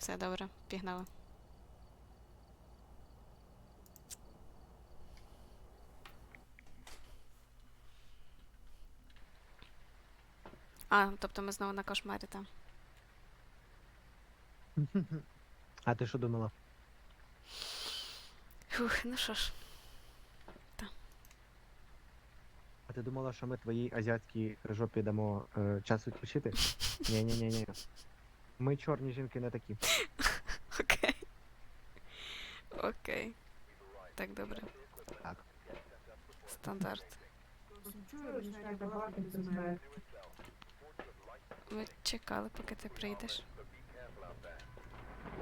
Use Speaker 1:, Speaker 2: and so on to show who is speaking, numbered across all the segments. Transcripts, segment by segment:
Speaker 1: Все добре, пігнали. А, тобто ми знову на кошмарі там.
Speaker 2: А ти що думала?
Speaker 1: Фух, ну що ж.
Speaker 2: А ти думала, що ми твоїй азіатській жопі дамо е, час відпочити? ні ні ні ні Ми чорні жінки не такі.
Speaker 1: Окей. Окей. Так, добре.
Speaker 2: Так.
Speaker 1: Стандарт. Ми чекали, поки ти прийдеш.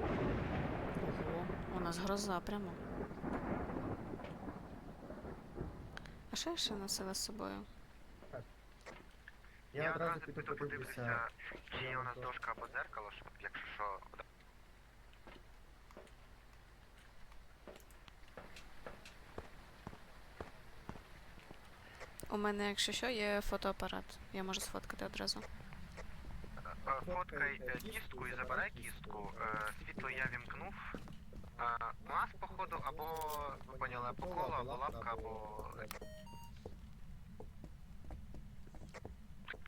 Speaker 1: Ого, у нас гроза прямо. А що я ще носила з собою?
Speaker 3: Я одразу піду подивлюся, чи є у нас дошка або дзеркало, щоб якщо що.
Speaker 1: У мене, якщо що, є фотоапарат. Я можу сфоткати одразу.
Speaker 3: Е, Фоткай е, кістку і забирай кістку. Е, Світло я вімкнув. Е, У нас, походу, або ви поняли, або коло, або лапка, або.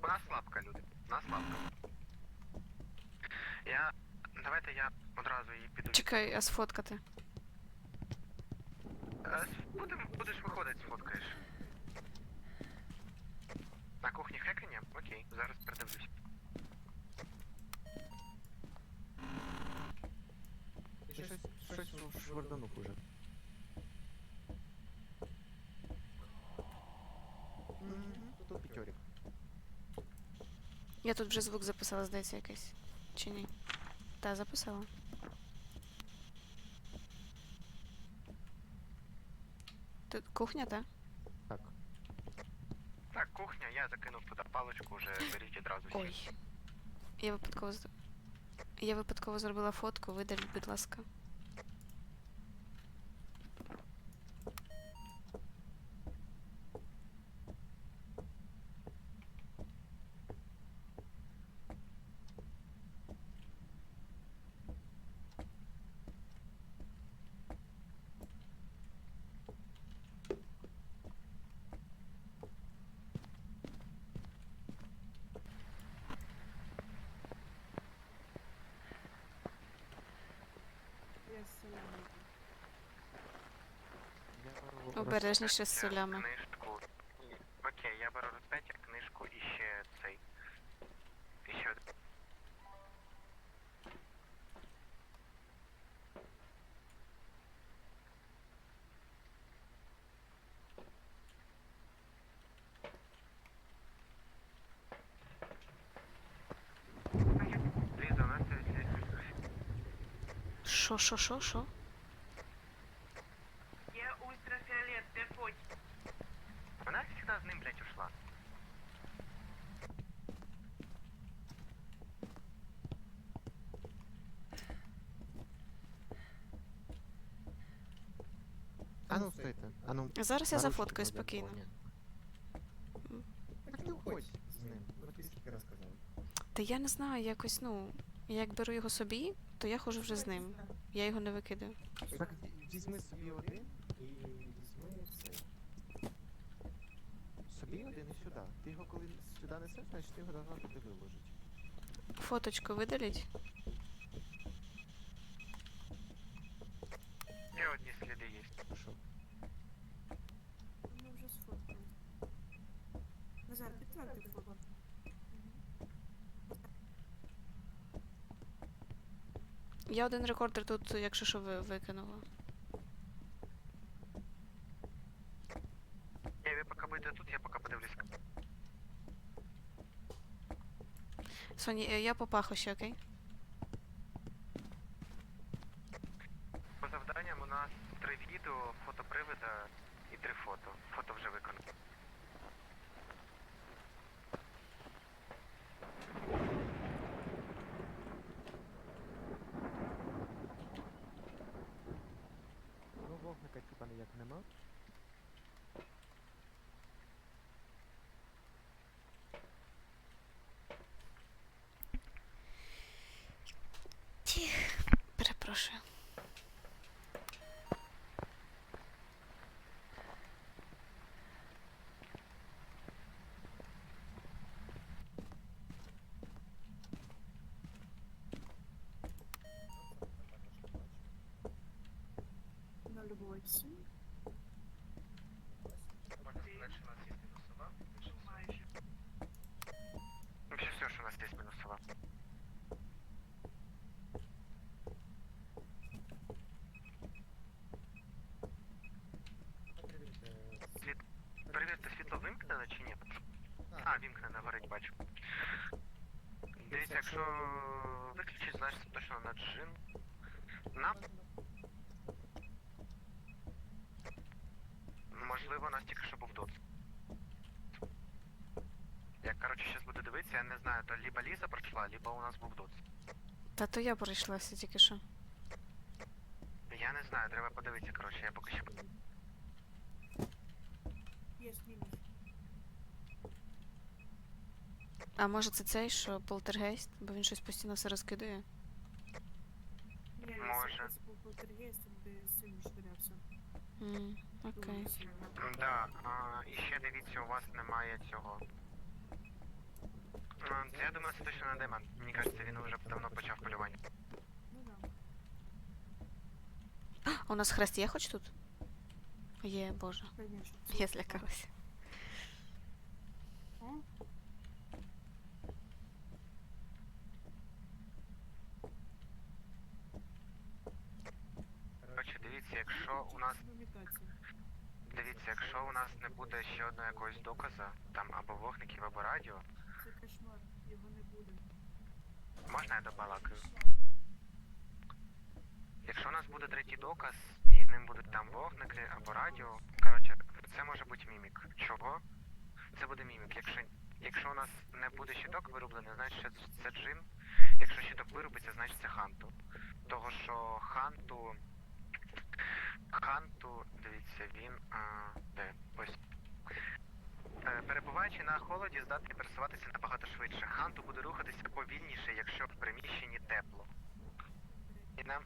Speaker 3: нас лапка, люди. У нас лапка. Я. Давайте я одразу її піду.
Speaker 1: Чекай, а сфоткати.
Speaker 3: Е, Будем, будеш виходити, сфоткаєш. На кухні хекання? Окей, зараз передивлюсь.
Speaker 2: Щось, щось шварданув уже. Тут п'ятьорік.
Speaker 1: Я тут вже звук записала, здається, якийсь. Чи ні? Та, записала. Тут кухня, так?
Speaker 2: Так.
Speaker 3: Так, кухня, я закинув туди паличку, вже беріть одразу всі.
Speaker 1: Ой. Я випадково Я випадково зробила фотку, видаліть, будь ласка. Обережніше з солями.
Speaker 3: Книжку. Окей, я беру розп'яття, книжку і ще цей. І ще один. Ліза, у нас є-
Speaker 1: Що, що, що, що?
Speaker 4: Я ультрафіолет, де фоть?
Speaker 3: Вона завжди з ним, блядь, ушла.
Speaker 2: А ну стойте. А ну.
Speaker 1: Зараз я зафоткаю спокійно.
Speaker 2: Так ти уходь з ним. Ти скільки раз казав.
Speaker 1: Та я не знаю, якось, ну, я як беру його собі, то я ходжу вже з ним. Я його не викидаю.
Speaker 2: Так візьми собі один і візьми цей. Собі один і сюди. Ти його коли сюди несеш, значить ти його должна туди виложити.
Speaker 1: Фоточку видаліть.
Speaker 3: Ще одні сліди є.
Speaker 2: Пішов.
Speaker 4: Ми вже сфоткали. Назар, підтверди фото.
Speaker 1: Я один рекордер тут, якщо що, ви викинула.
Speaker 3: Я ви поки будете тут, я поки подивлюсь.
Speaker 1: Соні, е, я по пахощі, окей?
Speaker 3: По завданням у нас три відео, фотопривида і три фото. Фото вже виконано.
Speaker 2: Ну вогника типа ніяк нема.
Speaker 1: Тих. Перепрошую.
Speaker 4: На Львовці.
Speaker 3: Вообще все, що у нас є мінусова. Перевірте, світло вимкнено чи ні? А, горить, бачу. Дивіться, якщо виключить, значить це точно на джин. Нам. Можливо, у нас тільки що був доц. Я, коротше, зараз буду дивитися, я не знаю, то либо Ліза пройшла, либо у нас був доц.
Speaker 1: Та то я пройшлася тільки що.
Speaker 3: Я не знаю, треба подивитися, коротше, я поки що.
Speaker 4: Є мінус.
Speaker 1: А може це цей, що полтергейст, бо він щось постійно все розкидує.
Speaker 4: Ні,
Speaker 3: Може.
Speaker 4: Це був полтергейст, він би сильно швирявся.
Speaker 1: М, окей.
Speaker 3: М, Да, а, і ще дивіться, у вас немає цього. М, Це я думаю, це точно не демон. Мені кажеться, він вже давно почав полювання.
Speaker 4: Ну да.
Speaker 1: А у нас хрест є хоч тут? Є, боже.
Speaker 4: Конечно.
Speaker 1: Я злякалася.
Speaker 3: Коротше, дивіться, якщо у нас дивіться, якщо у нас не буде ще одного якогось доказу, там або вогників, або радіо,
Speaker 4: Це кошмар, його не буде.
Speaker 3: можна я добалакаю? Якщо у нас буде третій доказ, і ним будуть там вогники або радіо, коротше, це може бути мімік. Чого? Це буде мімік. Якщо, якщо у нас не буде щиток вироблений, значить це, це джин. Якщо щиток виробиться, значить це ханту. Того, що ханту. Ханту, дивіться, він. Де? Ось. Е, Перебуваючи на холоді, здатний пересуватися набагато швидше. Ханту буде рухатися повільніше, якщо в приміщенні тепло. І нам,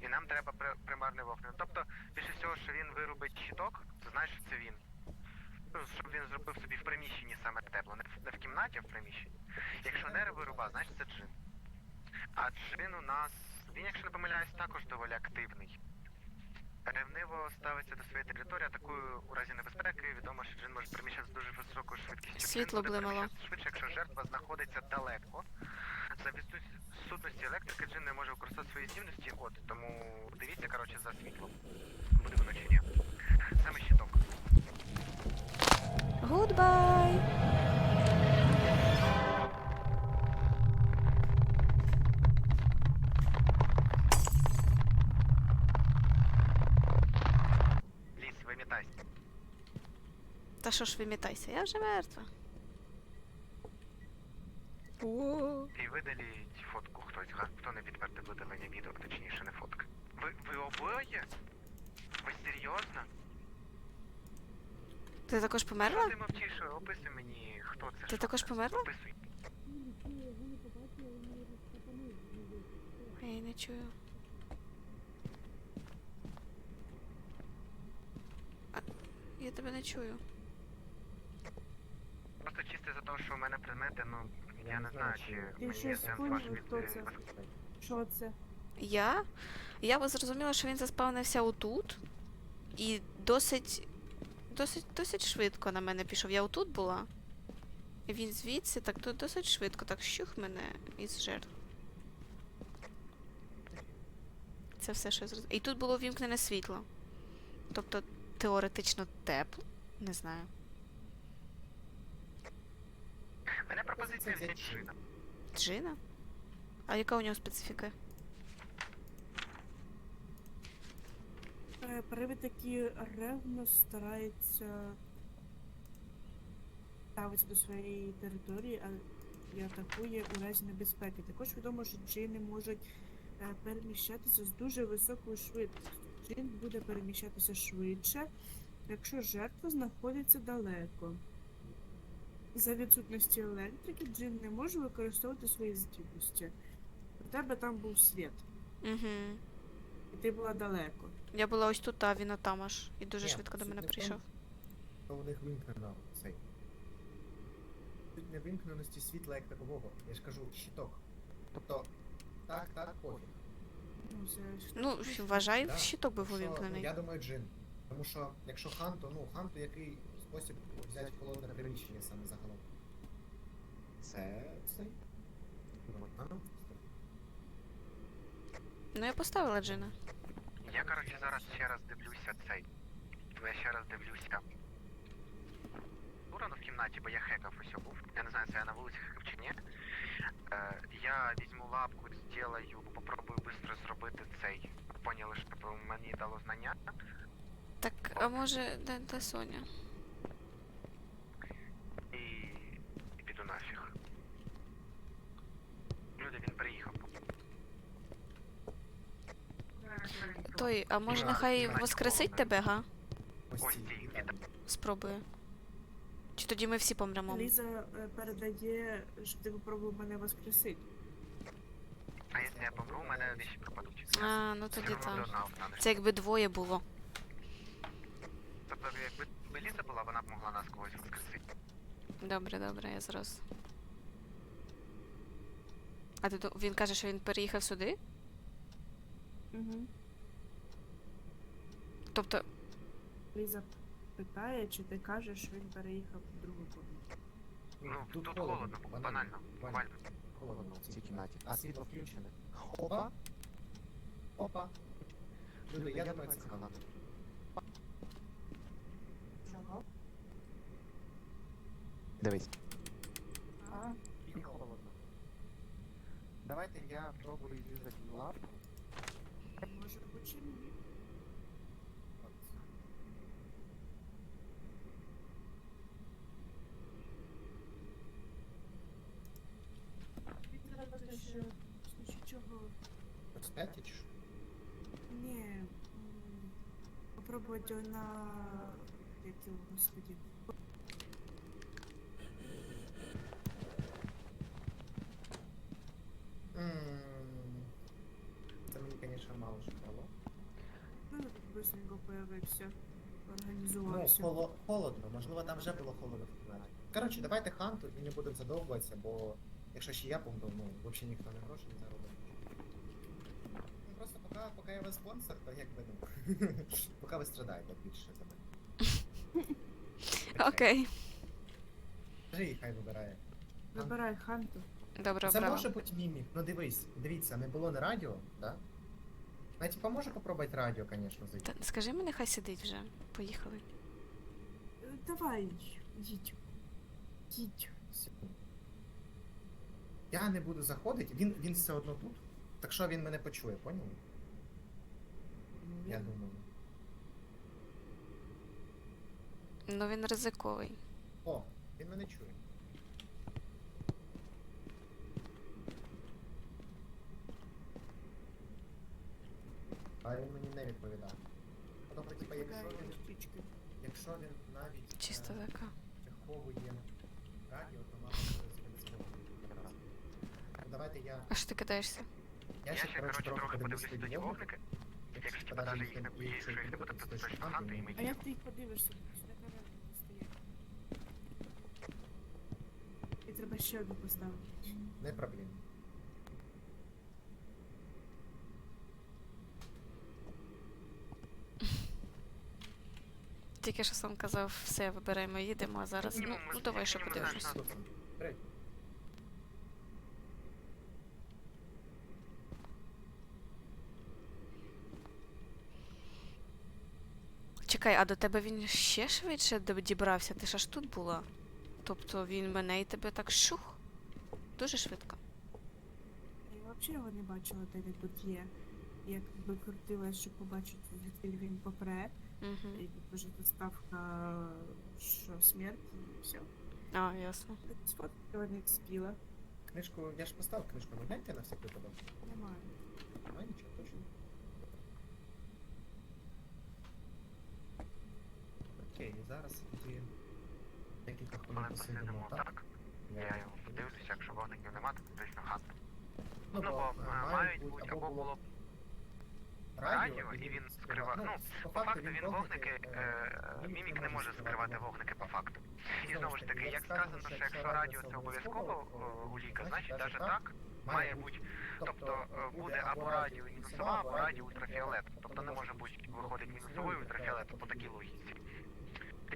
Speaker 3: і нам треба при, примарний вогник. Тобто, більше всього, що він виробить щиток, це значить, що це він. Ну, щоб він зробив собі в приміщенні саме тепло, не в, не в кімнаті, а в приміщенні. Якщо не вируба, значить це джин. А джин у нас, він, якщо не помиляюсь, також доволі активний. Ревниво ставиться до своєї території, атакує у разі небезпеки. Відомо, що джин може переміщатися з дуже високою швидкістю. Джин
Speaker 1: Світло
Speaker 3: буде
Speaker 1: блимало.
Speaker 3: переміщатися Швидше, якщо жертва знаходиться далеко. За відсутності електрики джин не може використати свої здібності, от, тому дивіться, коротше, за світлом. Буде воно чи ні. Саме щиток.
Speaker 1: Гудбай!
Speaker 3: Ліс, вимітайся.
Speaker 1: Та що ж вимітайся, я вже мертва. О,
Speaker 3: І видаліть фотку хтось, га? Хто не підтвердив видалення відео, точніше не фотки. Ви, ви обоє? Ви серйозно?
Speaker 1: Ти також
Speaker 3: Що
Speaker 1: померла?
Speaker 3: ти мовчиш? Описуй мені, хто це.
Speaker 1: Ти
Speaker 3: що
Speaker 1: також
Speaker 3: це.
Speaker 1: померла?
Speaker 3: Описуй.
Speaker 1: Я її не чую. А, я тебе не чую.
Speaker 3: Просто чисто за того, що у мене предмети, ну, я не знаю, чи
Speaker 4: Ти
Speaker 3: мені є
Speaker 4: щось
Speaker 3: сенс
Speaker 4: поняв,
Speaker 3: ваш
Speaker 4: хто це? Що це?
Speaker 1: Я? Я би зрозуміла, що він заспавнився отут. І досить. Досить, досить швидко на мене пішов. Я отут була. І він звідси так то досить швидко так щух мене із жертв. Це все, що я зрозуміла. І тут було вімкнене світло. Тобто теоретично тепло. Не знаю.
Speaker 3: У мене пропозиція взяти джина.
Speaker 1: Джина? А яка у нього специфіка?
Speaker 4: Е, Привид такі ревно старається ставитися до своєї території, а і атакує у разі небезпеки. Також відомо, що джини можуть е, переміщатися з дуже високою швидкістю. Джин буде переміщатися швидше, якщо жертва знаходиться далеко. За відсутності електрики джин не може використовувати свої здібності. У тебе там був світ.
Speaker 1: Угу.
Speaker 4: І ти була далеко.
Speaker 1: Я була ось тут, а він там аж. І дуже
Speaker 5: Ні,
Speaker 1: швидко до
Speaker 5: суть
Speaker 1: мене
Speaker 5: не в
Speaker 1: прийшов.
Speaker 5: То у них вимкнено цей. Тут не вимкненості світла як такового. Я ж кажу, щиток. Тобто, так, так, пофіг.
Speaker 4: Ну, це ж
Speaker 1: Ну, вважай,
Speaker 5: Да.
Speaker 1: щиток був
Speaker 5: Що, ну,
Speaker 1: увімкнений.
Speaker 5: я думаю, джин. Тому що, якщо хан, то ну, хан, то який спосіб взяти холодне приміщення саме загалом? Це цей. Ну,
Speaker 1: Ну, я поставила Джина.
Speaker 3: Я, коротше, зараз ще раз дивлюся цей. Я ще раз дивлюся. Урано в кімнаті, бо я хекав ось був. Я не знаю, це я на вулиці хекав чи ні. Е, я візьму лапку, зроблю, попробую швидко зробити цей. Поняли, щоб мені дало знання.
Speaker 1: Так, а може, де, де Соня?
Speaker 3: І, і піду нафіг. Люди, він приїхав.
Speaker 1: Той, а може нехай воскресить тебе, га? Спробує. Чи тоді ми всі помремо?
Speaker 4: Ліза е, передає, щоб ти попробував мене воскресити.
Speaker 3: А якщо я помру, у мене вещі пропадуть.
Speaker 1: А, ну тоді так. Це якби двоє було.
Speaker 3: Тобто, якби Беліза була, вона б могла нас когось воскресити.
Speaker 1: Добре, добре, я зрос. А ти ду- він каже, що він переїхав сюди?
Speaker 4: Угу.
Speaker 1: Тобто,
Speaker 4: Ліза питає, чи ти кажеш, що він переїхав в другу комнату.
Speaker 3: Ну, тут, холодно, банально, буквально.
Speaker 5: Холодно в цій кімнаті. А світло включене. Опа. Опа. Люди, я думаю, це канат. Дивись.
Speaker 4: А,
Speaker 5: І холодно. Давайте я пробую юзати лапку.
Speaker 4: може почему
Speaker 5: 5 чи що?
Speaker 4: Ні. Попробувати на. Як його, господи.
Speaker 5: М-м-м. Это мне, конечно, мало что дало.
Speaker 4: Ну, быстренько появився. Організувався.
Speaker 5: Ну, холо- холодно, можливо, там вже було холодно в. Коротше, давайте ханту і не будемо задовбуватися, бо якщо ще я помню, ну, взагалі ніхто не гроші не заробить. Поки, поки я вас спонсор, то якби ну. поки ви страдаєте більше за мене.
Speaker 1: окей.
Speaker 5: Скажи їй, хай вибирає.
Speaker 4: Вибирай ханту.
Speaker 1: Добре,
Speaker 5: Це може бути мімік. Ну дивись, дивіться, не було на радіо, да? Ну, типа, може попробувати радіо, звісно, зайти.
Speaker 1: Та, скажи мені, хай сидить вже. Поїхали.
Speaker 4: Е, Давай, їдь. Їдь.
Speaker 5: Я не буду заходити, він, він все одно тут. Так що він мене почує, поняв?
Speaker 4: Ну,
Speaker 5: Я думаю.
Speaker 1: Ну він ризиковий.
Speaker 5: О, він мене чує. А він мені не відповідає. Тобто, типа, якщо він, якщо він навіть
Speaker 1: Чисто
Speaker 5: е,
Speaker 1: така.
Speaker 5: приховує радіо, то мало. Ну, Давайте я.
Speaker 1: А що ти кидаєшся?
Speaker 5: Я
Speaker 3: Я
Speaker 5: ще, коротше,
Speaker 3: трохи подивлюсь
Speaker 5: тоді вогники. Якщо навіть
Speaker 3: їх не якщо їх не буде, то точно і ми
Speaker 4: А як ти їх подивишся? Сюди камера не стоїть. І треба ще одну поставити.
Speaker 5: Не проблема.
Speaker 1: Тільки що сам казав, все, вибираємо, їдемо, а зараз. Ну, ну давай ще подивимось.
Speaker 5: Третій.
Speaker 1: Чекай, а до тебе він ще швидше дібрався? Ти ж аж тут була. Тобто він мене і тебе так шух. Дуже швидко.
Speaker 4: Я взагалі його не бачила, де він тут є. Як би крутилась, щоб побачити, звідки він попре.
Speaker 1: Угу.
Speaker 4: І тут вже доставка, що смерть і все.
Speaker 1: А, ясно.
Speaker 4: Сфоткала не спіла.
Speaker 5: Книжку, я ж поставив книжку, ви гляньте на всяк випадок.
Speaker 4: Немає.
Speaker 5: Немає нічого, точно. Окей, зараз тоді декілька хвилин посидимо так.
Speaker 3: я його подивлюся, якщо вогників нема, то точно ханта.
Speaker 5: Ну,
Speaker 3: Ну,
Speaker 5: бо е,
Speaker 3: е, мають бути, або було б радіо, і він скриває. Ну,
Speaker 5: по
Speaker 3: по факту він вогники, е, мімік не може скривати вогники по факту. І знову ж таки, як сказано, що якщо радіо це обов'язково е, у ліка, значить навіть так має бути. Тобто е, буде або радіо мінусова, або радіо ультрафіолет. Тобто не може бути виходить мінусовий ультрафіолет по такій логіці.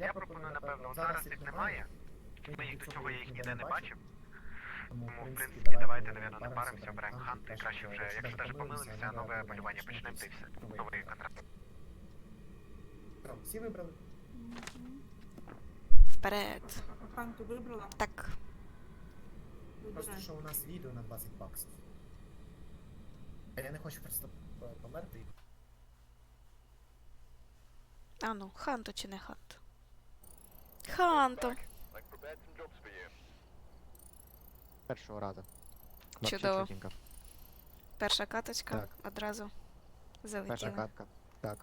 Speaker 3: Я пропоную, напевно, зараз їх немає. Ми їх до цього я їх ніде не бачив. Тому, в принципі, давайте, напевно, не паримося, беремо ханти, краще вже, якщо навіть помилимося, нове полювання почнемо, та все. Новий контракт.
Speaker 5: Всі вибрали?
Speaker 1: Вперед.
Speaker 4: Ханту вибрала?
Speaker 1: Так.
Speaker 5: Просто що у нас відео на 20 баксів. А я не хочу просто е, померти.
Speaker 1: А ну, ханто чи не ханто? Ханто.
Speaker 2: Першого разу.
Speaker 1: Чудово.
Speaker 2: Чотенько.
Speaker 1: Перша каточка
Speaker 2: Так.
Speaker 1: одразу
Speaker 2: Перша катка. Так.